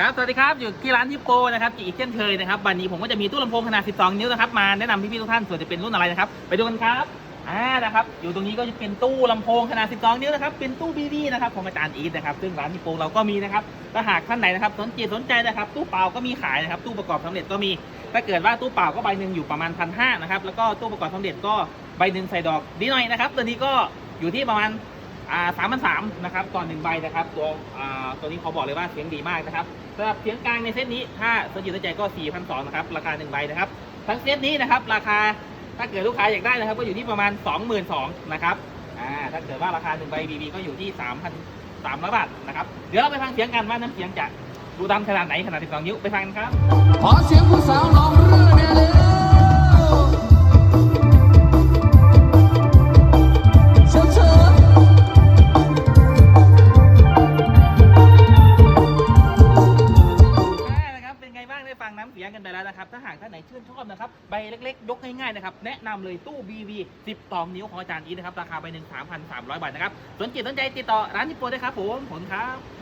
ครับ สวัสดีครับ อยู่ที่ร้านฮิปโปนะครับอีกเช่นเคยนะครับ วันนี้ผมก็จะมีตู้ลำโพงขนาด 12 นิ้วนะครับ มาแนะนำพี่ๆทุกท่าน ส่วนจะเป็นรุ่นอะไรนะครับ ไปดูกันครับ อ่า นะครับ อยู่ตรงนี้ก็จะเป็นตู้ลำโพงขนาด 12 นิ้วนะครับ เป็นตู้บีบีนะครับ ของอาจารย์อีทนะครับ ซึ่งร้านฮิปโปเราก็มีนะครับ ถ้าหากท่านไหนนะครับ สนใจสนใจนะครับ ตู้เปล่าก็มีขายนะครับ ตู้ประกอบสำเร็จก็มี ถ้าเกิดว่าตู้เปล่าก็ใบหนึ่งอยู่ประมาณพันห้านะครับ แล้วก็ตู้ประกอบสำเร็จก็ใบหนึ่งใส่ดอกดีหน่อยนะครับ ตัวนี้ก็อยู่ที่ประมาณ สามพันสามนะครับต่อหนึ่งใบนะครับ ตัวอ่าตัวนี้เขาบอกเลยว่าเสียงดีมากนะครับสำหรับเสียงกลางในเซตนี้ถ้าสนใจสนใจก็4 2 0 0นะครับราคาหนึ่งใบนะครับทั้งเซตนี้นะครับราคาถ้าเกิดลูกค้าอยากได้นะครับ ก็อยู่ที่ประมาณ22,000นสองนะครับอ่าถ้าเกิดว่าราคาหนึ่งใบบีบีก็อยู่ที่3,300บาทนะครับเดี๋ยวเราไปฟังเสียงกันว่าน้ำเสียงจะดูดังขนาดไหนขนาด12นิ้วไปฟังกันครับขอเสียงผู้สาวลอง เสียงกันไปแล้วนะครับ ถ้าหากท่านไหนชื่นชอบนะครับ ใบเล็กๆ ยกง่ายๆนะครับ แนะนำเลยตู้ BV 12 นิ้วของอาจารย์อีทนะครับ ราคาใบหนึ่ง3,300 บาทนะครับ สนใจสนใจติดต่อร้านนิปโปได้ครับผมผลครับ